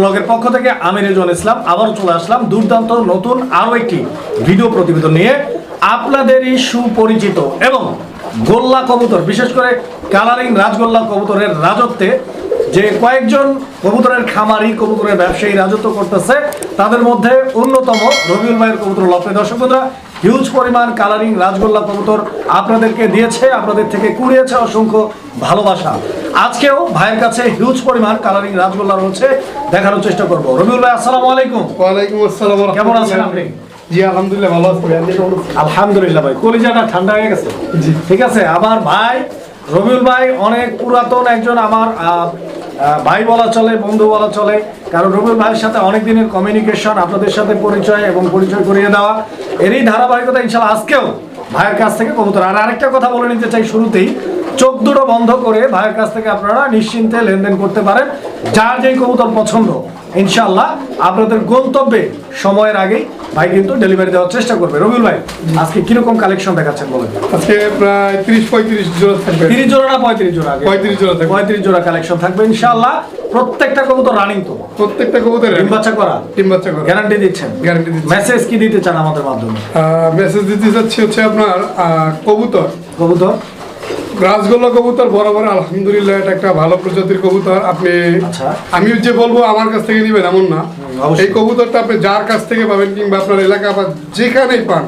ব্লগের পক্ষ থেকে আমি রেজওয়ান ইসলাম, আবারও চলে আসলাম দুর্দান্ত নতুন আরও একটি ভিডিও প্রতিবেদন নিয়ে আপনাদেরই সুপরিচিত এবং গোল্লা কবুতর, বিশেষ করে কালারিং রাজগোল্লা কবুতরের রাজত্বে যে কয়েকজন কবুতরের খামারি, কবুতরের ব্যবসায়ী রাজত্ব করতেছে, তাদের মধ্যে অন্যতম রবিউল ভাইয়ের কবুতর লপে দর্শক বন্ধুরা হিউজ পরিমাণ কালারিং রাজগোল্লা কবুতর আপনাদেরকে দিয়েছে, আপনাদের থেকে কুড়িয়েছে অসংখ্য ভালোবাসা। আজকেও ভাইয়ের কাছে হিউজ পরিমাণ কালারিং রাজগোল্লা রয়েছে দেখানোর চেষ্টা করব। রবিউল ভাই আসসালামু আলাইকুম। ওয়ালাইকুম আসসালাম কেমন আছেন আপনি? জি আলহামদুলিল্লাহ ভালো আছি? আলহামদুলিল্লাহ ভাই কলিজাটা ঠান্ডা হয়ে গেছে। জি। ঠিক আছে আমার ভাই রবিউল ভাই অনেক পুরাতন একজন আমার ভাই বলা চলে বন্ধু বলা চলে। কারণ রবিউল ভাইয়ের সাথে অনেক দিনের কমিউনিকেশন আপনাদের সাথে পরিচয় এবং পরিচয় করিয়ে দেওয়া। এরই ধারাবাহিকতা ইনশাল্লাহ আজকেও ভাইয়ের কাছ থেকে কবুতর। আর আরেকটা কথা বলে নিতে চাই শুরুতেই। চোখ দুটো বন্ধ করে ভাইয়ের কাছ থেকে আপনারা নিশ্চিন্তে লেনদেন করতে পারেন। যার যেই কবুতর পছন্দ ইনশাল্লাহ আপনাদের গন্তব্যে সময়ের আগেই ভাই কিন্তু ডেলিভারি দেওয়ার চেষ্টা করবে। রবিউল ভাই আজকে কীরকম কালেকশন দেখাচ্ছেন বলেন? আজকে প্রায় তিরিশ পঁয়ত্রিশ জোড়া থাকবে। তিরিশ জোড়া না পঁয়ত্রিশ জোড়া পঁয়ত্রিশ জোড়া থাকবে। পঁয়ত্রিশ জোড়া কালেকশন থাকবে ইনশাল্লাহ প্রত্যেকটা কবুতর রানিং তো। প্রত্যেকটা কবুতরের ডিম বাচ্চা করা? ডিম বাচ্চা করে। গ্যারান্টি দিচ্ছেন? গ্যারান্টি দিচ্ছি। মেসেজ কি দিতে চান আমাদের মাধ্যমে? মেসেজ দিতে চাচ্ছি হচ্ছে আপনার কবুতর। কবুতর? রাজগোল্লা কবুতর বরাবর আলহামদুলিল্লাহ এটা একটা ভালো প্রজাতির কবুতর। আপনি আচ্ছা। আমি যে বলব আমার কাছ থেকে নিবেন এমন না। এই কবুতরটা আপনি যার কাছ থেকে পাবেন কিংবা আপনার এলাকা বা যেখানেই পান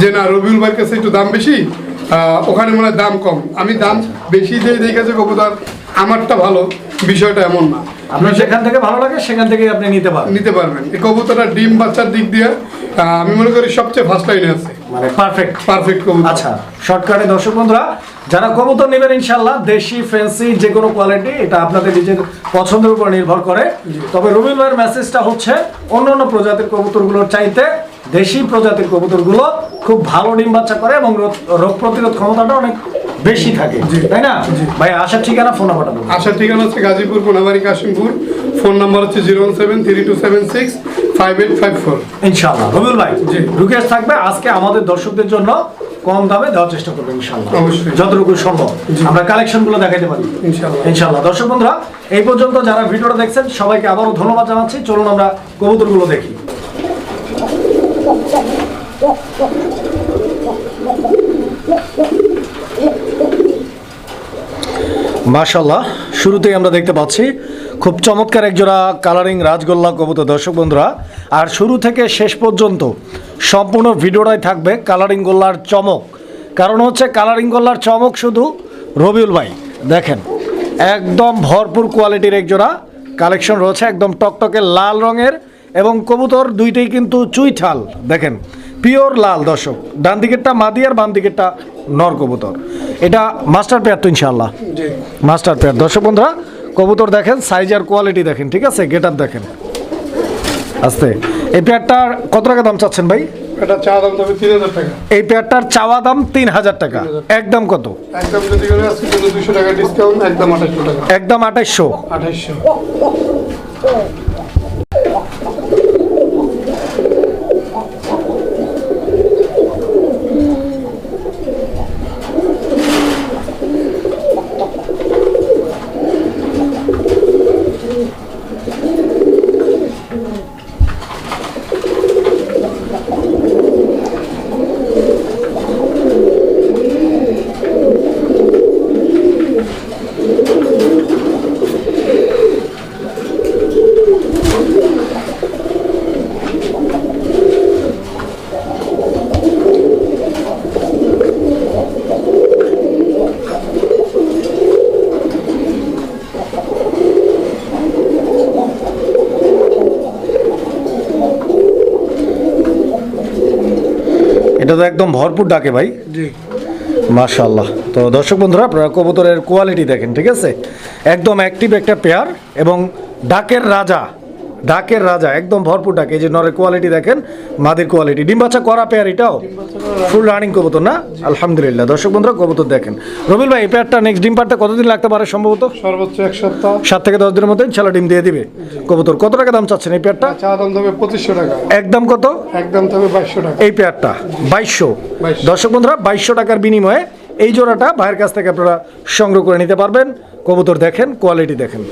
যে না রবিউল ভাইয়ের কাছে একটু দাম বেশি আহ, ওখানে মনে দাম কম। আমি দাম বেশি দিয়ে দেখেছি কবুতর আমারটা ভালো বিষয়টা এমন না। আপনার যেখান থেকে ভালো লাগে সেখান থেকে আপনি নিতে পারেন নিতে পারবেন। এই কবুতরটা ডিম বাচ্চার দিক দিয়ে আমি মনে করি সবচেয়ে ফার্স্ট লাইনে আছে। মানে পারফেক্ট পারফেক্ট কবুতর। আচ্ছা শর্টকাটে দর্শক বন্ধুরা যারা কবুতর নেবেন ইনশাল্লাহ দেশি ফ্যান্সি যে কোনো কোয়ালিটি এটা আপনাদের নিজের পছন্দের উপর নির্ভর করে। তবে রবিউল ভাইয়ের মেসেজটা হচ্ছে অন্য অন্য প্রজাতির কবুতরগুলোর চাইতে দেশি প্রজাতির কবুতরগুলো খুব ভালো ডিম বাচ্চা করে এবং রোগ- রোগ প্রতিরোধ ক্ষমতাটা অনেক বেশি থাকে তাই না? ভাই আসার ঠিকানা ফোন নাম্বারটা বলুন। আসার ঠিকানা হচ্ছে গাজীপুর কোনাবাড়ি কাশিমপুর। ফোন নাম্বার হচ্ছে zero one seven three two seven six five eight five four. ইনশাল্লাহ রবিউল ভাই জি। রিকোয়েস্ট থাকবে আজকে আমাদের দর্শকদের জন্য কম দামে দেওয়ার চেষ্টা করবেন ইনশাল্লাহ অবশ্যই। যতটুকু সম্ভব। আমরা কালেকশনগুলো দেখাতে পারি। ইনশাল্লাহ। দর্শক বন্ধুরা এই পর্যন্ত যারা ভিডিওটা দেখছেন সবাইকে আবারও ধন্যবাদ জানাচ্ছি। চলুন আমরা কবুতরগুলো দেখি। মাশাল্লাহ শুরুতেই আমরা দেখতে পাচ্ছি খুব চমৎকার একজোড়া কালারিং রাজগোল্লা কবুতর দর্শক বন্ধুরা। আর শুরু থেকে শেষ পর্যন্ত সম্পূর্ণ ভিডিওটাই থাকবে কালারিং গোল্লার চমক। কারণ হচ্ছে কালারিং গোল্লার চমক শুধু রবিউল ভাই, দেখেন, একদম ভরপুর কোয়ালিটির একজোড়া কালেকশন রয়েছে, একদম টকটকে লাল রঙের এবং কবুতর দুইটাই কিন্তু চুইঠাল, দেখেন পিওর লাল দর্শক। ডান দিকেরটা মাদি আর বাম দিকেরটা নর কবুতর। এটা মাস্টার পেয়ার তো ইনশাল্লাহ মাস্টার পেয়ার দর্শক বন্ধুরা কবুতর দেখেন সাইজ আর কোয়ালিটি দেখেন ঠিক আছে? গেট দেখেন। আস্তে। এই পেয়ারটার কত টাকা দাম চাচ্ছেন ভাই? এটা চা দাম তবে তিন হাজার টাকা। এই পেয়ারটার চাওয়া দাম তিন হাজার টাকা। একদম কত? একদম যদি করে আজকে দুশো টাকা ডিসকাউন্ট একদম আঠাশশো টাকা। একদম আঠাইশশো। আঠাশশো এটা তো একদম ভরপুর ডাকে ভাই। জি। মাশাল্লাহ তো দর্শক বন্ধুরা আপনারা কবুতরের কোয়ালিটি দেখেন ঠিক আছে? একদম অ্যাক্টিভ একটা পেয়ার এবং ডাকের রাজা। ডাকের রাজা একদম ভরপুর ডাক। এই যে নরের কোয়ালিটি দেখেন মাদের কোয়ালিটি ডিম বাচ্চা করা পেয়ার এটাও? ফুল রানিং কবুতর না? আলহামদুলিল্লাহ। দর্শক বন্ধুরা কবুতর দেখেন। রবিল ভাই এই পেয়ারটা নেক্সট ডিম পারতে কতদিন লাগতে পারে সম্ভবত? সর্বোচ্চ এক সপ্তাহ। সাত থেকে দশ দিনের মধ্যে ইনশাল্লাহ ডিম দিয়ে দিবে কবুতর। কত টাকা দাম চাচ্ছেন এই পেয়ারটা চা দাম থাকবে পঁচিশশো টাকা। একদম কত? একদম থাকবে বাইশশো টাকা। এই পেয়ারটা বাইশশো। 2200 দর্শক বন্ধুরা বাইশশো টাকার বিনিময়ে এই জোড়াটা ভাইয়ের কাছ থেকে আপনারা সংগ্রহ করে নিতে পারবেন। কবুতর দেখেন কোয়ালিটি দেখেন।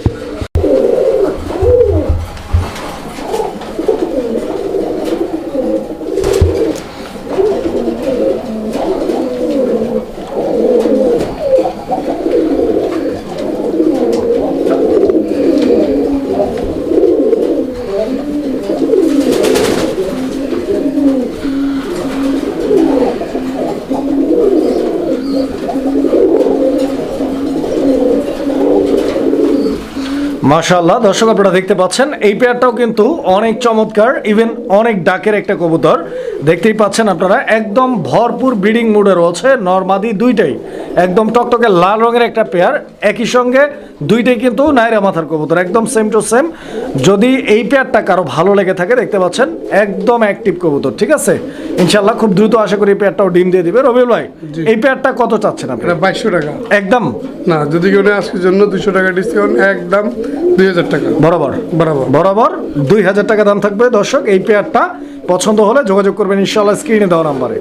মাশাল্লাহ দর্শক আপনারা দেখতে পাচ্ছেন এই পেয়ারটাও কিন্তু অনেক চমৎকার ইভেন অনেক ডাকের একটা কবুতর। দেখতেই পাচ্ছেন আপনারা একদম ভরপুর ব্রিডিং মুডে রয়েছে নর্মাদি দুইটাই। একদম টকটকে লাল রঙের একটা পেয়ার একই সঙ্গে দুইটাই কিন্তু নাইরা মাথার কবুতর একদম সেম টু সেম যদি এই পেয়ারটা কারও ভালো লেগে থাকে দেখতে পাচ্ছেন একদম অ্যাক্টিভ কবুতর ঠিক আছে? ইনশাল্লাহ খুব দ্রুত আশা করি এই পেয়ারটাও ডিম দিয়ে দিবে। রবিউল ভাই এই পেয়ারটা কত চাচ্ছেন আপনি? এটা বাইশশো টাকা। একদম। না যদি কেউ আজকের জন্য দুশো টাকা ডিসকাউন্ট একদম দুই হাজার টাকা। বরাবর। বরাবর। বরাবর দুই হাজার টাকা দাম থাকবে। দর্শক এই পেয়ারটা পছন্দ হলে যোগাযোগ করবেন ইনশাল্লাহ স্ক্রিনে দেওয়া নাম্বারে।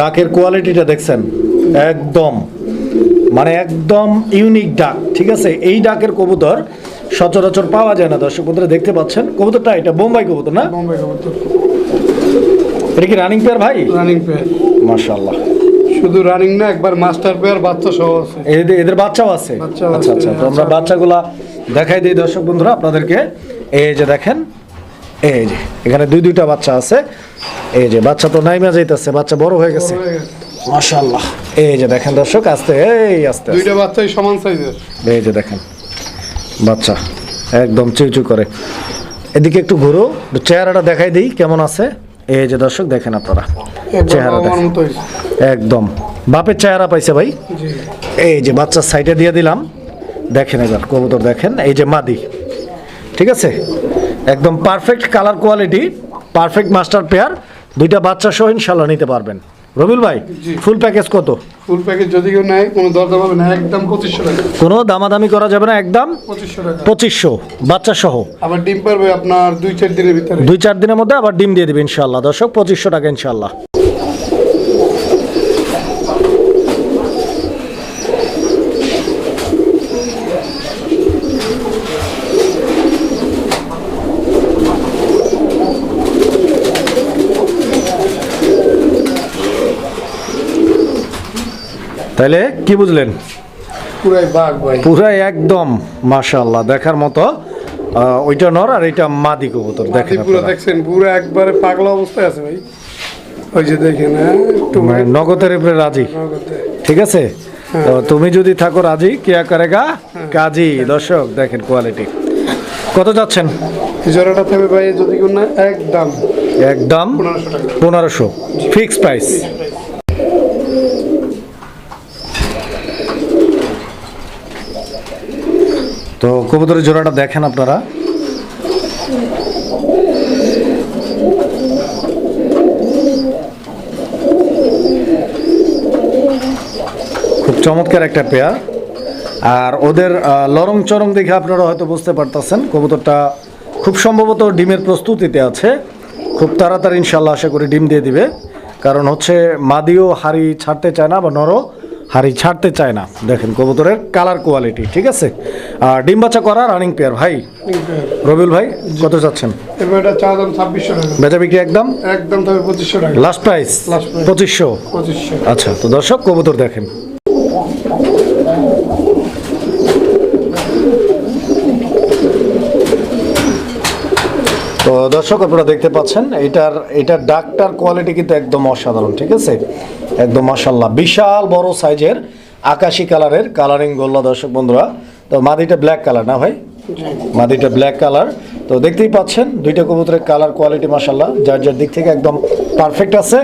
ডাকের কোয়ালিটিটা দেখছেন? একদম মানে একদম ইউনিক ডাক ঠিক আছে? এই ডাকের কবুতর সচরাচর পাওয়া যায় না দর্শক বন্ধুরা দেখতে পাচ্ছেন। কবুতরটা এটা বোম্বাই কবুতর না? বোম্বাই কবুতর। এটা কি রানিং পেয়ার ভাই? রানিং পেয়ার মাশাআল্লাহ। শুধু রানিং না একবার মাস্টার পেয়ার বাচ্চা সহ আছে। এদের এদের বাচ্চাও আছে? আচ্ছা আচ্ছা তো আমরা বাচ্চাগুলা দেখাই দিই দর্শক বন্ধুরা আপনাদেরকে। এই যে দেখেন এই যে এখানে দুই দুইটা বাচ্চা আছে। এই যে বাচ্চা তো নাইমা যাইতেছে বাচ্চা বড় হয়ে গেছে। মাশাআল্লাহ। এই যে দেখেন দর্শক আস্তে এই আস্তে আস্তে। দুইটা বাচ্চাই সমান সাইজের এই যে দেখেন বাচ্চা একদম চুইচু করে। এদিকে একটু ঘুরো চেহারাটা দেখাই দিই কেমন আছে। এই যে দর্শক দেখেন আপনারা। চেহারা একদম। বাপের চেহারা পাইছে ভাই। এই যে বাচ্চার সাইডে দিয়ে দিলাম। দেখেন এবার কবুতর দেখেন। এই যে মাদি। ঠিক আছে? একদম perfect colour quality perfect master pair দুইটা বাচ্চা সহ ইনশাল্লাহ নিতে পারবেন। রবিল ভাই ফুল প্যাকেজ কত? ফুল প্যাকেজ যদি কেউ নেয় কোনো দরদাম হবে না একদম পঁচিশশো টাকা। কোনো দামাদামি করা যাবে না একদম পঁচিশশো টাকা। পঁচিশশো বাচ্চা সহ আবার ডিম পারবে আপনার দুই চার দিনের ভিতরে। দুই চার দিনের মধ্যে আবার ডিম দিয়ে দেবে ইনশাল্লাহ দর্শক পঁচিশশো টাকা ইনশাল্লাহ তাইলে কি বুঝলেন? পুরাই বাঘ ভাই। পুরাই একদম মাশাল্লাহ দেখার মতো ওইটা নর আর এটা মাদি কবুতর দেখেন পুরো দেখছেন পুরো একবারে পাগলা অবস্থায় আছে ভাই। ওই যে দেখেন হ্যাঁ মানে নগদের উপরে রাজি। ঠিক আছে? তো তুমি যদি থাকো রাজি কেয়া করে গা? কাজী দর্শক দেখেন কোয়ালিটি কত যাচ্ছেন? জোড়াটা থাকবে ভাই যদি না একদম। একদম পনেরোশো ফিক্স প্রাইস তো কবুতরের জোড়াটা দেখেন আপনারা। খুব চমৎকার একটা পেয়ার আর ওদের লরং চরং দেখে আপনারা হয়তো বুঝতে পারতেছেন, কবুতরটা খুব সম্ভবত ডিমের প্রস্তুতিতে আছে। খুব তাড়াতাড়ি ইনশাল্লাহ আশা করি ডিম দিয়ে দিবে। কারণ হচ্ছে মাদিও হাড়ি ছাড়তে চায় না বা নরও। হাড়ি ছাড়তে চায় না। দেখেন কবুতরের কালার কোয়ালিটি ঠিক আছে? আর ডিম বাচ্চা করা রানিং পেয়ার ভাই। রবিউল ভাই কত চাচ্ছেন বেচা বিক্রি একদম? একদম থাকবে পঁচিশশো টাকা। লাস্ট প্রাইস পঁচিশশো। আচ্ছা তো দর্শক কবুতর দেখেন তো দর্শক, আপনারা দেখতে পাচ্ছেন, এটার এটার ডাকটার কোয়ালিটি কিন্তু একদম অসাধারণ, ঠিক আছে? একদম মাসাল্লাহ বিশাল বড় সাইজের আকাশি কালারের কালারিং গোল্লা দর্শক বন্ধুরা। তো মাদিটা ব্ল্যাক কালার না ভাই? মাদিটা ব্ল্যাক কালার তো দেখতেই পাচ্ছেন, দুইটা কবুতরের কালার কোয়ালিটি মাসাল্লাহ যার যার দিক থেকে একদম পারফেক্ট আছে।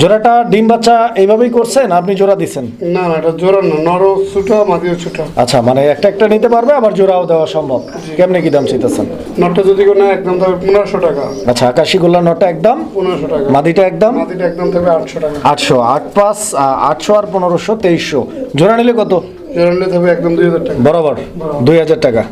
জোড়াটা ডিম বাচ্চা এইভাবেই করছেন? আপনি জোড়া দিচ্ছেন? না না এটা জোড়া না নরও ছোটো মাদিও ছোটো। আচ্ছা মানে একটা একটা নিতে পারবে আবার জোড়াও দেওয়া সম্ভব? কেমনে কি দাম চাইতেছেন? নটটা যদি কোনো একদম থাকবে পনেরোশো টাকা। আচ্ছা আকাশি গোল্লা নটা একদম? পনেরোশো টাকা। মাদিটা একদম? মাদিটা একদম থাকবে আটশো টাকা। আটশো আট পাঁচ আটশো আর পনেরোশো তেইশশো। জোড়া নিলে কত? জোড়া নিলে থাকবে একদম দুই হাজার টাকা। বরাবর দুই হাজার টাকা।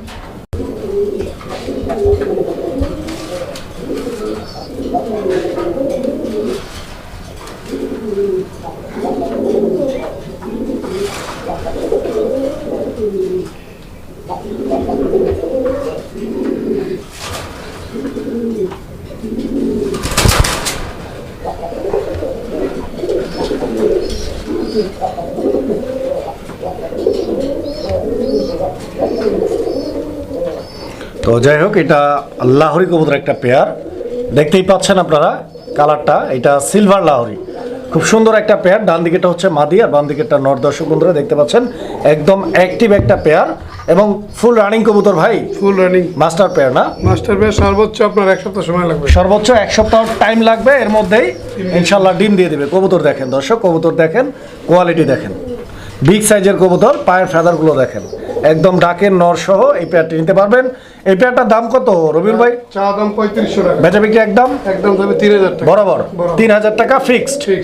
তো যাই হোক, এটা লাহরি কবুতর একটা পেয়ার দেখতেই পাচ্ছেন আপনারা কালারটা, এটা সিলভার লাহরি। খুব সুন্দর একটা পেয়ার ডান দিকেটা হচ্ছে মাদি আর বাম দিকেটা নর বন্ধুরা, দেখতে পাচ্ছেন? একদম অ্যাক্টিভ একটা পেয়ার এবং ফুল রানিং কবুতর ভাই? ফুল রানিং মাস্টার পেয়ার না? মাস্টার পেয়ার সর্বোচ্চ আপনার এক সপ্তাহ সময় লাগবে। সর্বোচ্চ এক সপ্তাহ টাইম লাগবে এর মধ্যেই ইনশাল্লাহ ডিম দিয়ে দেবে। কবুতর দেখেন দর্শক কবুতর দেখেন কোয়ালিটি দেখেন। বিগ সাইজের কবুতর পায়ের ফেদারগুলো দেখেন। একদম ডাকের নর সহ এই পেয়ারটি নিতে পারবেন। এই পেয়ারটার দাম কত রবিউল ভাই? চা দাম পঁয়ত্রিশশো টাকা। বেচা বিক্রি একদম? একদম তিন হাজার টাকা। বরাবর। তিন হাজার টাকা ফিক্সড ঠিক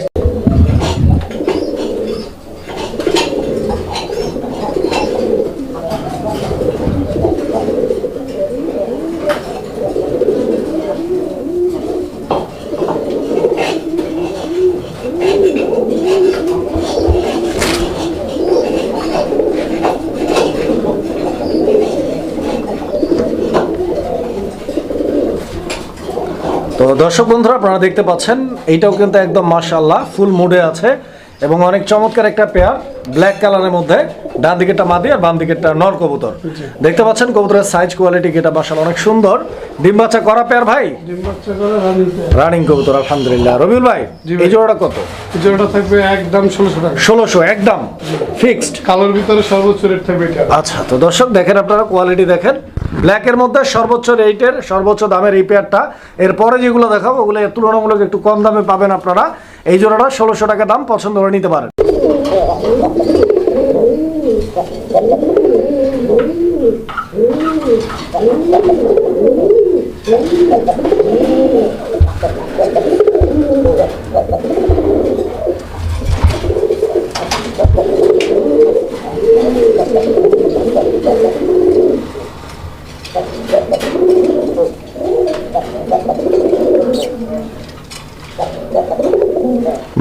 দর্শক বন্ধুরা আপনারা দেখতে পাচ্ছেন এইটাও কিন্তু একদম মাসাল্লাহ ফুল মুডে আছে এবং অনেক চমৎকার একটা পেয়ার ব্ল্যাক কালারের মধ্যে ডান দিকেরটা মাদি আর বাম দিকেরটা নর কবুতর। দেখতে পাচ্ছেন কবুতরের সাইজ কোয়ালিটি এটা বাসাল অনেক সুন্দর। ডিম বাচ্চা করা পেয়ার ভাই? ডিম বাচ্চা করে রানিং রানিং কবুতর আলহামদুলিল্লাহ। রবিউল ভাই এই জোড়াটা কত? এই জোড়াটা থাকবে একদম ষোলোশো টাকা। ষোলোশো একদম। ফিক্সড কালোর ভিতরে সর্বোচ্চ রেট থাকবে এটা। আচ্ছা তো দর্শক দেখেন আপনারা কোয়ালিটি দেখেন। ব্ল্যাকের মধ্যে সর্বোচ্চ রেটের সর্বোচ্চ দামের এই পেয়ারটা এরপরে যেগুলো দেখাবো ওগুলো তুলনামূলক একটু কম দামে পাবেন আপনারা। এই জোড়াটা ষোলোশো টাকা দাম পছন্দ করে নিতে পারেন।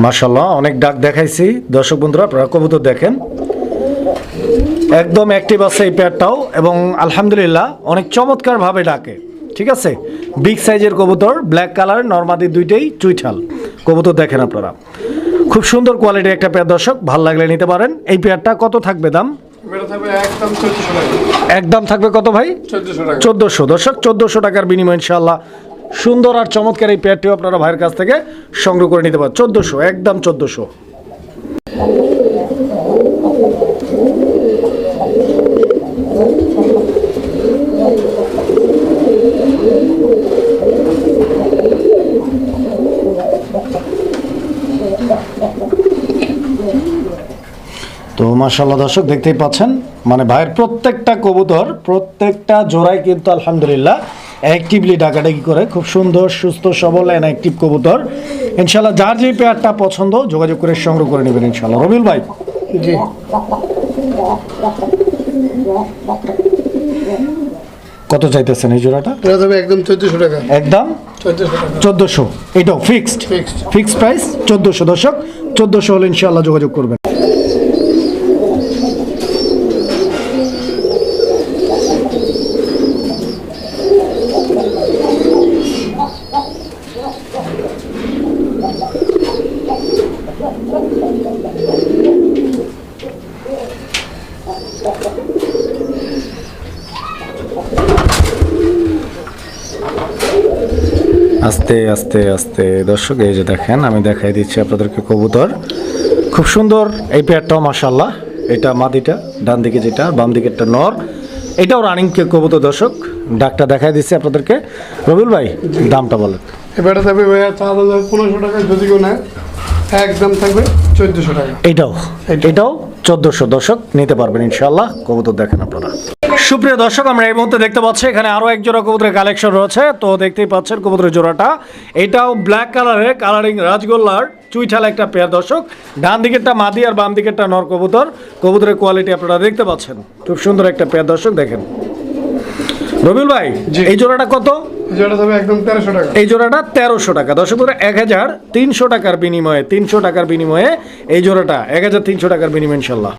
মাশাল্লাহ অনেক ডাক দেখাইছি। দর্শক বন্ধুরা, আপনারা কবুতর দেখেন। একদম অ্যাক্টিভ আছে এই পেয়ারটাও এবং আলহামদুলিল্লাহ, অনেক চমৎকার ভাবে ডাকে। ঠিক আছে? বিগ সাইজের কবুতর ব্ল্যাক কালার নর্মাদি দুইটাই চুইঠাল। কবুতর দেখেন আপনারা। খুব সুন্দর কোয়ালিটির একটা পেয়ার দর্শক ভালো লাগলে নিতে পারেন। এই পেয়ারটা কত থাকবে দাম? একদম থাকবে কত ভাই? চোদ্দশো চোদ্দোশো। দর্শক চোদ্দোশো টাকার বিনিময় ইনশাল্লাহ সুন্দর আর চমৎকার এই পেয়ারটিও আপনারা ভাইয়ের কাছ থেকে সংগ্রহ করে নিতে পারেন। চোদ্দোশো একদম চোদ্দোশো। তো মাশাল্লাহ দর্শক, দেখতেই পাচ্ছেন? মানে ভাইয়ের প্রত্যেকটা কবুতর, প্রত্যেকটা জোড়াই কিন্তু আলহামদুলিল্লাহ অ্যাক্টিভলি ডাকাডাকি করে। খুব সুন্দর, সুস্থ, সবল অ্যান্ড অ্যাক্টিভ কবুতর। ইনশাল্লাহ যার যে পেয়ারটা পছন্দ, যোগাযোগ করে সংগ্রহ করে নেবেন ইনশাল্লাহ রবিল ভাই। জি। কত চাইতেছেন এই জোড়াটা? একদম চোদ্দশো টাকা। একদম? চোদ্দশো এটাও ফিক্সড. ফিক্সড প্রাইস চোদ্দোশো। দর্শক চোদ্দোশো হলে ইনশাল্লাহ যোগাযোগ করবেন। আস্তে আস্তে আস্তে। দর্শক এই যে দেখেন আমি দেখাই দিচ্ছি আপনাদেরকে কবুতর। খুব সুন্দর এই পেয়ারটাও মাসাল্লাহ এটা মাদিটা ডান দিকে যেটা বাম দিকেরটা নর। এটাও রানিং কবুতর দর্শক। ডাকটা দেখাই দিচ্ছে আপনাদেরকে। রবিউল ভাই দামটা বলেন। এবারে থাকবে ভাইয়া চার হাজার পনেরোশো টাকা যদি কেউ নেয় একদম থাকবে চোদ্দোশো টাকা। এটাও এটাও চোদ্দশো। দর্শক নিতে পারবেন ইনশাল্লাহ কবুতর দেখেন আপনারা। সুপ্রিয় দর্শক আমরা এই মুহূর্তে দেখতে পাচ্ছি এখানে আরও এক জোড়া কবুতরের কালেকশন রয়েছে। তো দেখতেই পাচ্ছেন কবুতরের জোড়াটা। এটাও ব্ল্যাক কালারের কালারিং রাজগোল্লার চুইঠালা একটা পেয়ার দর্শক। ডান দিকেরটা মাদি আর বাম দিকেরটা নর কবুতর। কবুতরের কোয়ালিটি আপনারা দেখতে পাচ্ছেন। খুব সুন্দর একটা পেয়ার দর্শক দেখেন। রবিউল ভাই। এই জোড়াটা কত? এই জোড়াটা তেরোশো টাকা। দর্শক এক হাজার তিনশো টাকার বিনিময়ে তিনশো টাকার বিনিময়ে এই জোড়াটা এক হাজার তিনশো টাকার বিনিময়ে ইনশাল্লাহ।